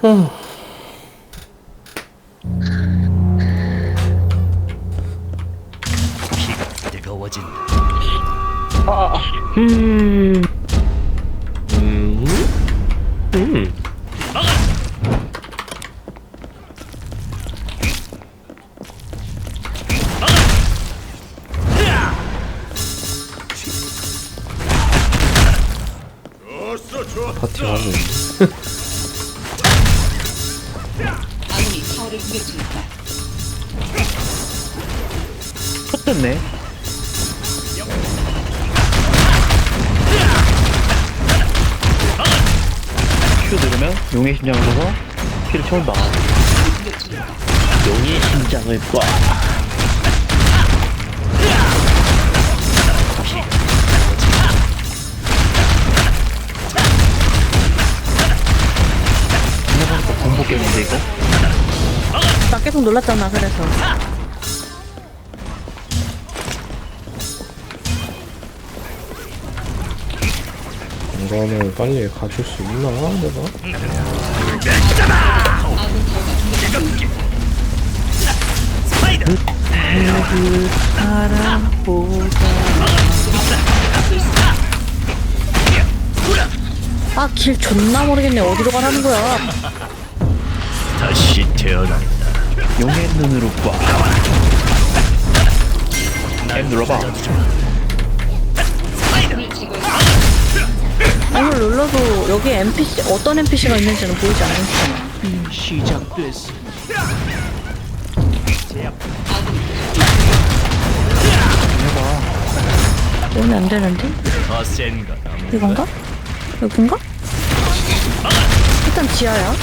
Hmm. 용의 심장을 써서 피를 채운다. 용의 심장을 꽉. 생각하니까 공포 게임인데 이거? 나 계속 놀랐잖아 그래서 이거는 빨리 가줄 수 있나 내가? 아 길 존나 모르겠네 어디로 가라는 거야 다시 태어난다. 용의 눈으로 꽉. M 눌러봐. 아니 눌러도 여기 NPC 어떤 NPC가 있는지는 보이지 않으시잖아 시작됐어. 오면 안 되는데 더 센가? 이건가? 여긴가? 일단 지하야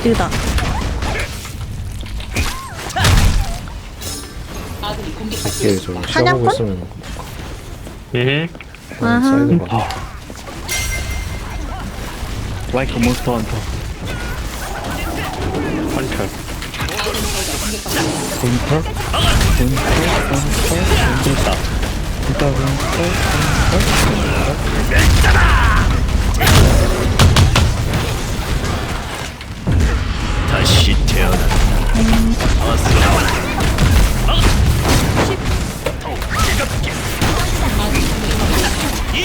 이게 있습니다. 저 시험하고 사냥꾼? 있으면 예. 어, 쌓이는 거 같아. 라이크 몬스터 헌터. 헌터. 본터? 헌터, 헌터, 됐다. 본터 본터 다시 태어난다. 어서 나와라. 이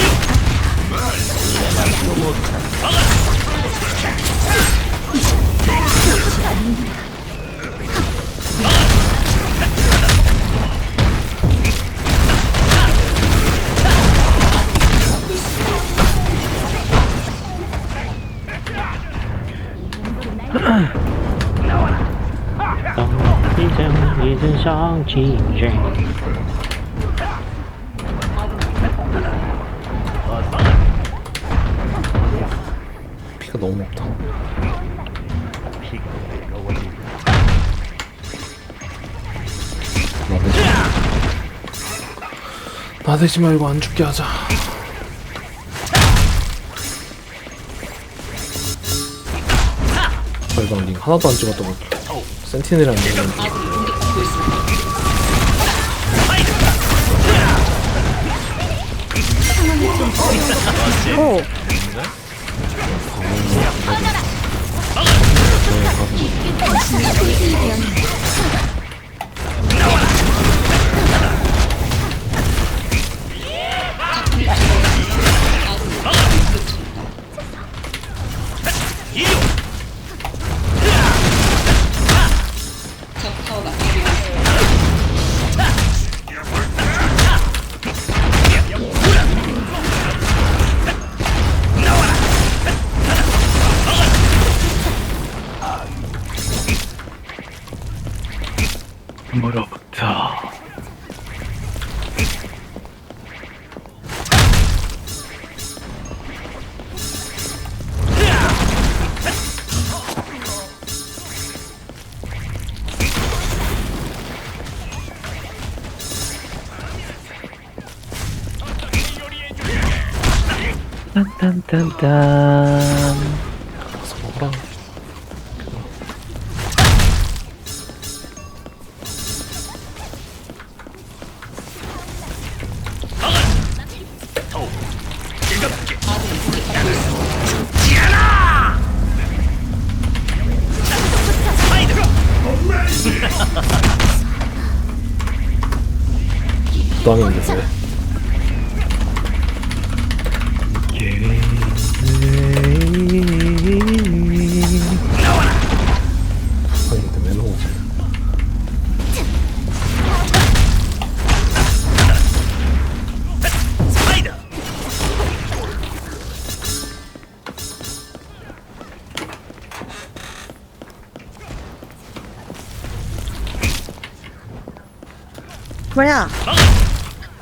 이젠상竞争。 피가 너무 없다. 나대지 나대지 말고 안 죽게 하자. 절방 링 하나도 안 찍었던 것 같아. 센티넬이라는 오적 딴딴딴딴. 가서 먹어라. 공격받고 있습니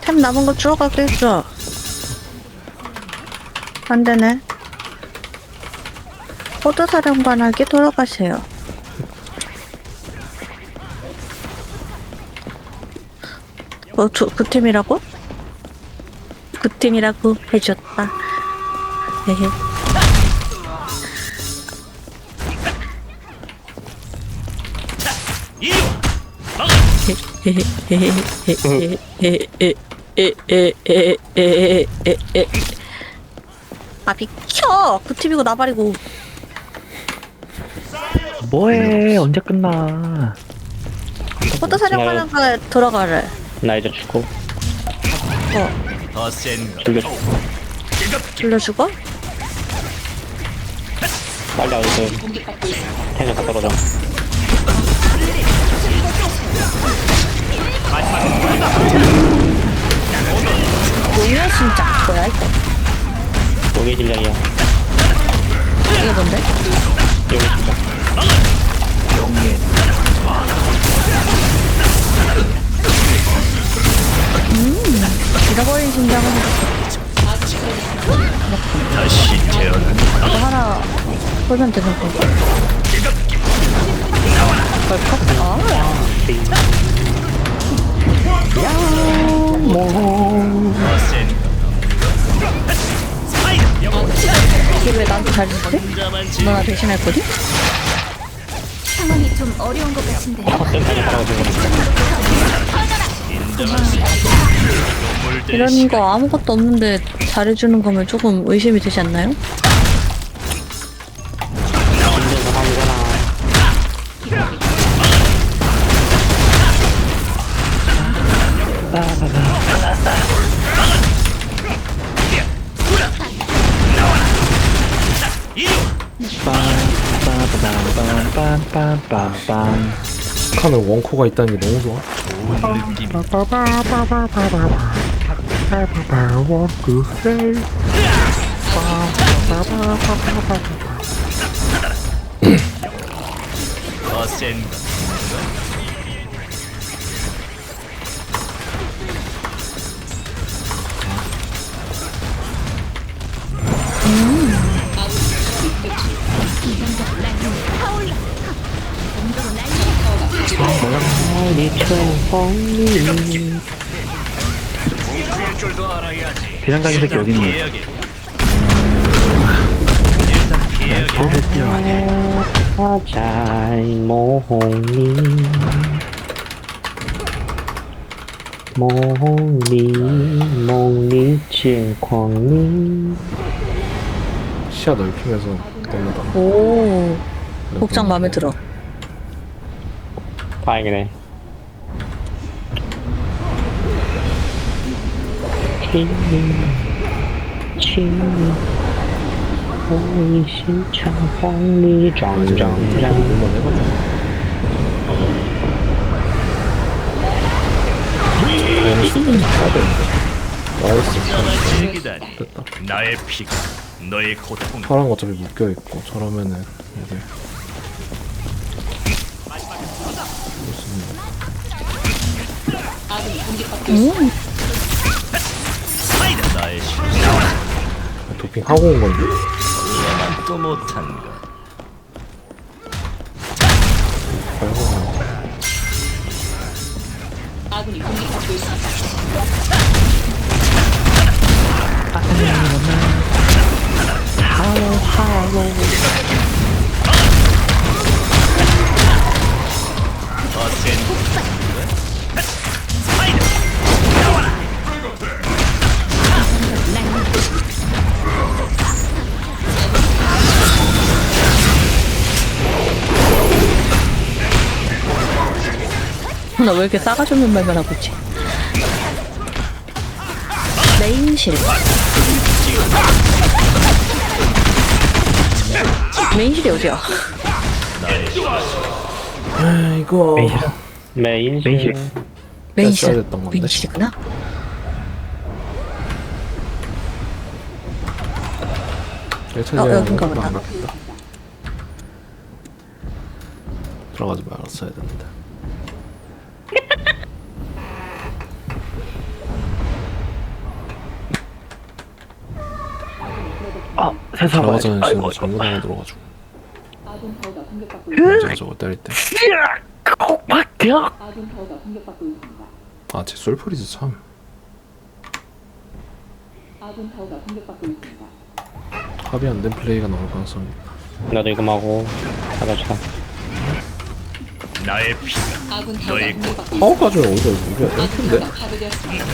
템 남은 거 들어가게 해줘. 안 되네. 포도사령관에게 돌아가세요. 어, 저, 그 팀이라고? 그 팀이라고 해줬다. 헤 아 비켜! 그 팀이고 나발이고 뭐해? 언제 끝나? 포도사령관에 들어가래 나 이제 죽고. 어 더센 거 돌려. 뜨겁게 불러주고 빨리 있습니다. 탱을 갖다 보자. 용의 심장 뭐야 이거 여기 질량이야. 이게 뭔데? 여기 진짜. 잃어버린 심장은 다시 태어난다 이거 하나 보면 되는 건가? 지 너나 대신할 거지? 상황이 좀 어려운 것 같은데 어, 눈물 들 이런 거 아무것도 없는데 잘해주는 거면 조금 의심이 되지 않나요? 빰빰빰빰빰빰빰. 북한은 원코가 있다는 게 너무 좋아. 좋은 느낌 더센거 대장장이 새끼 어디 있니? 피해야겠다. 일단 피해야겠다. 잘 모홍리 모홍리 몽리 칠광리 시야 넓히면서 넘는다. 오 복장 마음에 들어 다행이네 칠리 칠리 호이신창 홍리 정정장. 나이스. 즐기다니 됐다. 나의 피가 너의 고통 파랑 어차피 묶여 있고 저러면은 이게 음 나의 심장 도핑 하고 온 건데. 또 못한 것 아이고. 아군이 공격받고 있습니다. 나 왜 이렇게 싸가지 없는 말만 하고 있지? 메인실. 메인실이 어디야? 아 이거 메인 메인실 메인실 메인실. 뺐어야 됐던 건데. 일차 어, 여긴가 안 보다. 받겠다. 들어가지 말았어야 되는데. 아 세상 들어가자는 아이고 시간 잘못 하나 들어가지고. 제가 저거 때릴 때. kok박대요 아군 타워가 공격받고 있습니다. 아, 제 솔프리즈 참. 아군 타워가 공격받고 있습니다. 합의 안된 플레이가 나올 가능성이 있다. 나도 이거 마고 가자 나의 아군 타워가 너의 공격받고 있습니다. 파워 가지고 오히려 이게 아군 땡큐인데? 타워가 파괴되었습니다.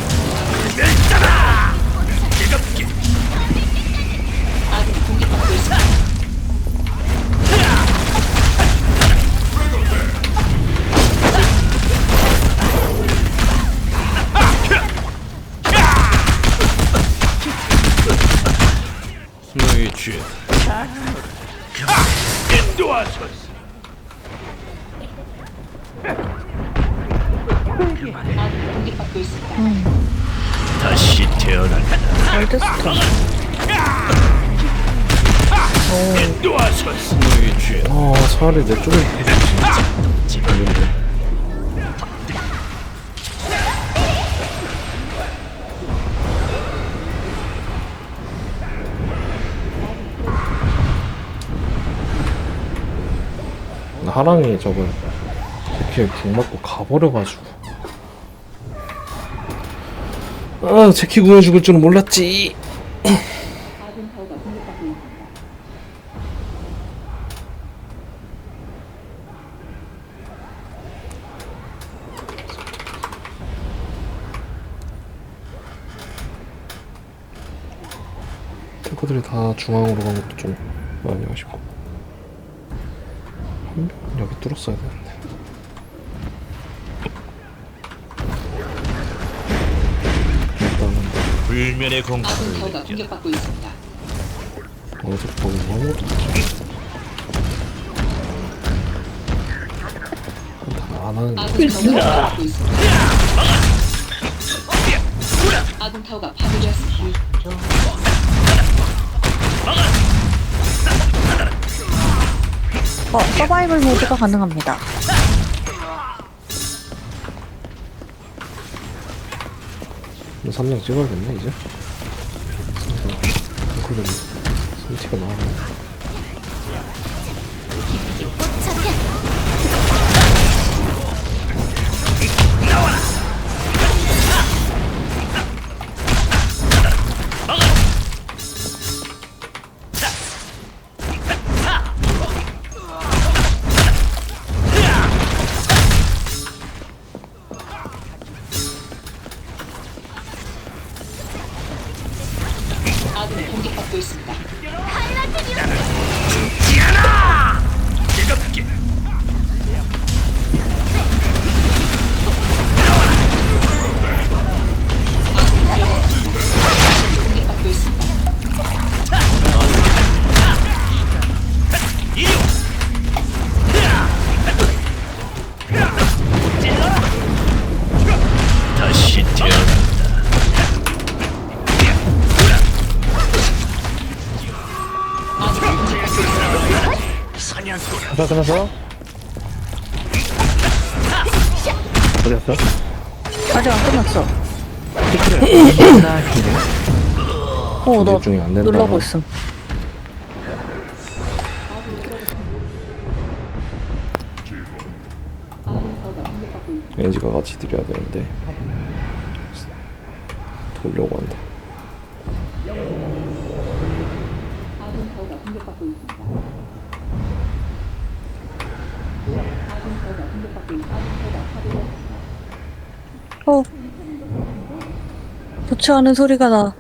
내 쪽에 하랑이 저걸 제키에 궁 맞고 가버려가지고. 아 제키 궁에 죽을 줄은 몰랐지 아군 타워가 공격받고 있습니다. 탱커들이 다 중앙으로 간 것도 좀 많이 아쉽고 한 명은 여기 뚫었어야 되는데 일단은 불면의 아군 공포를 타워가 느껴 공격받고 있습니다. 어제 보고 아무것도 안 하는 아군 타워가 공격받고 있습니다. 아군 타워가 파괴되었습니다. 어, 서바이벌 모드가 가능합니다. 거 3명 찍어야겠네 이제? 탱커들이 선티가 나오네 끝났어 끝났어 어디 갔어? 아직 안 끝났어. 어, 나 중에 안 된다. 놀라고 있음. 에이지가 같이 드려야 되는데 돌려고 한다 어. 않은 소리가 나.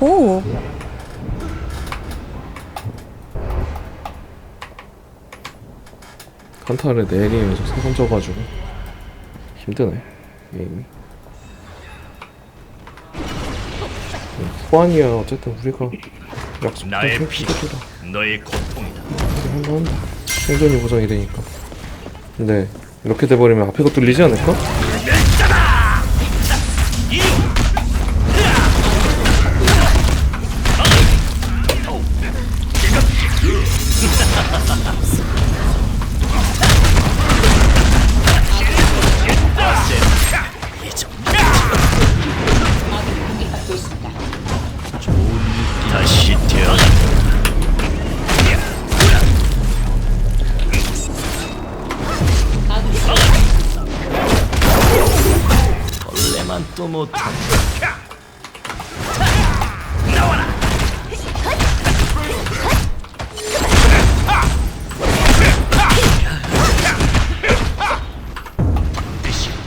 오. 한타를 4게임에서 3번 져가지고 힘드네 게임이 후반이야. 어쨌든 우리가 약속도 나의 피가 해주더라 너의 고통이다. 한다 한다. 생존이 보장이 되니까. 근데 이렇게 돼버리면 앞에가 뚫리지 않을까?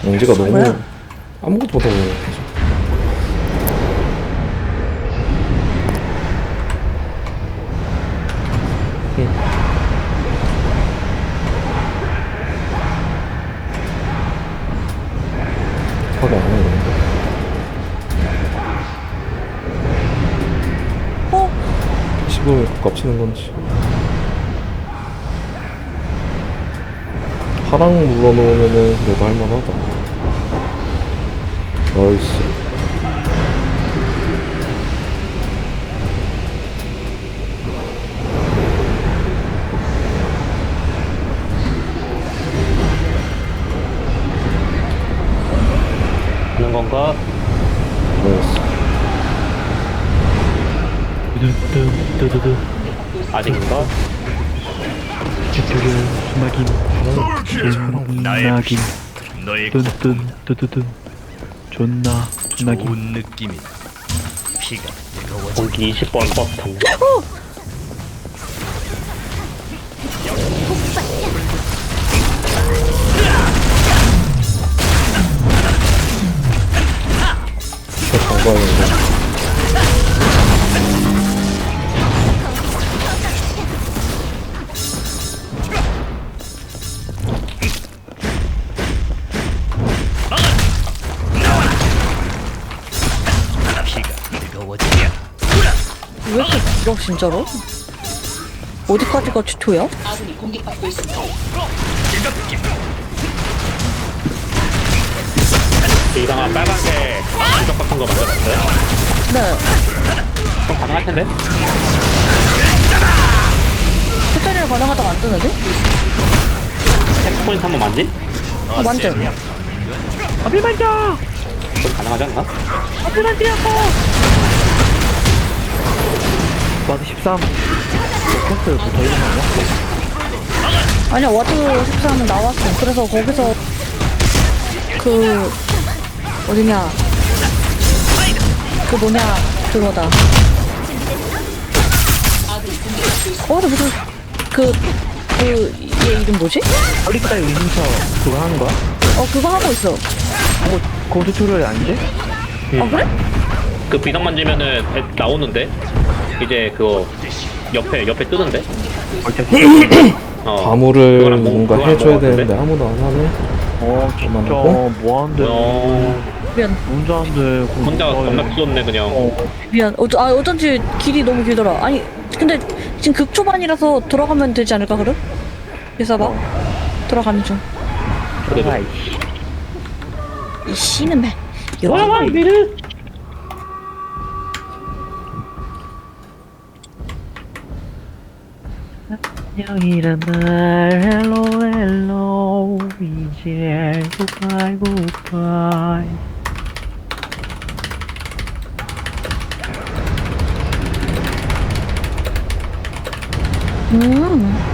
영지가 너무 뭐야? 아무것도 못하고 계속. 화가 안 나는데 어? 씹으면 깝치는 건지. 파랑 물러놓으면은 그래도 할만하다 나이스 하는 건가? 나이스 두두두두두. 아직인가? 나의 존나긴 피가 너의 고통. 뚠뚠 뚜두둔 존나 존나긴 좋은 느낌이다. 피가 뜨거워져. 공기 20번 버스 탔네. 저 장관인데 진짜로? 어디까지가 주토야? 아군이 공격받고 있습니다. 이상한 빨간색 주적 같은 거 만들었어요? 네. 그럼 가능할 텐데? 숫자리를 가능하다가 안 뜨는데? 체크포인트 한번 만지? 어, 완전. 그럼 가능하지 않나? 와드 13 퀘스트 뭐더 이런 거 아니야? 아니야, 와드 13은 나왔어. 그래서 거기서 그 어디냐? 그 뭐냐? 그거다. 어, 나 무슨 그그 얘 이름 뭐지? 얼리가다 의심서 그거 하는 거야? 어, 그거 하고 있어. 그거 그거 튜토리얼이 아닌데? 아 그래? 그 비상 만지면은 배 나오는데? 이제 그거 옆에 옆에 뜨는데? 어. 그거랑 뭐- 뭔가 그거랑 해줘야 뭐 같은데? 되는데 아무도 안 하네 어 진짜 그만하고? 뭐하는데 어, 미안, 그거 혼자. 겁나 쏟네 그냥. 어 미안. 어, 아 어쩐지 길이 너무 길더라. 아니, 근데 지금 극초반이라서 들어가면 되지 않을까 그럼? 있어봐. 들어가는 중. 그래도 이 씨는 매. 여기. 안녕이란 말 헬로 헬로 이제 굿바이 굿바이 음.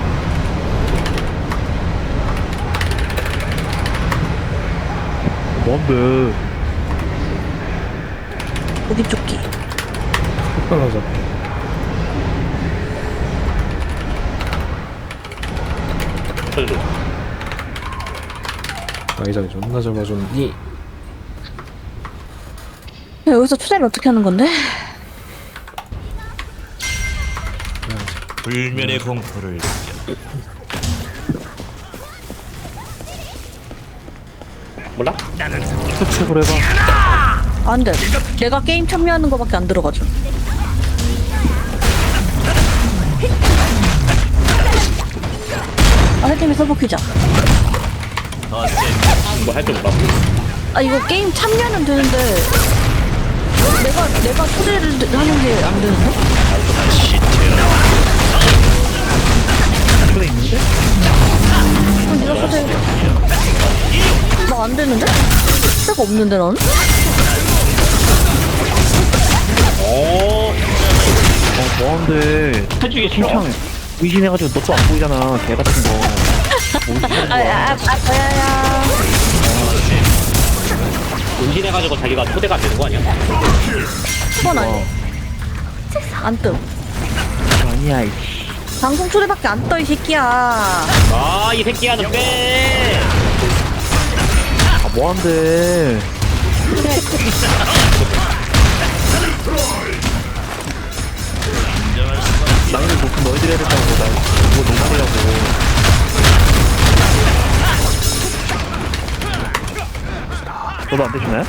뭔데 고기 조끼. 폭발하자. 저기로. 아이작이 존나 잡아줬니? 야, 여기서 초대를 어떻게 하는 건데? 불면의 공포를 느껴 몰라? 스텝을 해봐. 안 돼. 내가 게임 참여하는 거밖에 안 들어가죠. 아, 혜팀이 서버키자. 더센 뭐할 줄 몰라. 아, 이거 게임 참여는 되는데, 내가, 내가 초대를 하는 게 안 되는데? 그래 있는데? 그럼 네가 초대. 나 안 되는데? 초대가 없는데, 나는? 어, 어, 뭐한데. 해주기 싫어. 칭찬해. 의심해가지고 너 또 안 보이잖아. 개 같은 거. 어디서 하는 아, 아? 아, 아, 야야. 운신해가지고 자기가 초대가 안 되는 거 아니야? 그건 아니. 안 뜸. 아니야, 이씨. 방송 초대밖에 안 떠, 이 새끼야. 아, 이 새끼야는 빼! 아, 뭐한데. 나이는 높은 너희들이 해야 된다고. 나 그거 노말이라고. 너도 안 되시나요?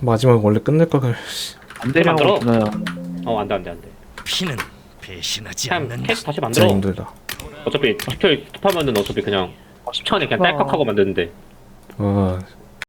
마지막 원래 끝낼 걸. 씨. 안 만들어. 준호야. 어, 안 돼, 안 돼, 안 돼. 피는 배신하지 그냥 않는다 캐스 다시 진짜 만들어. 힘들다. 어차피 10초에 스톱하면은 어차피 그냥 10초 안에 그냥 어. 딸깍하고 만드는데. 아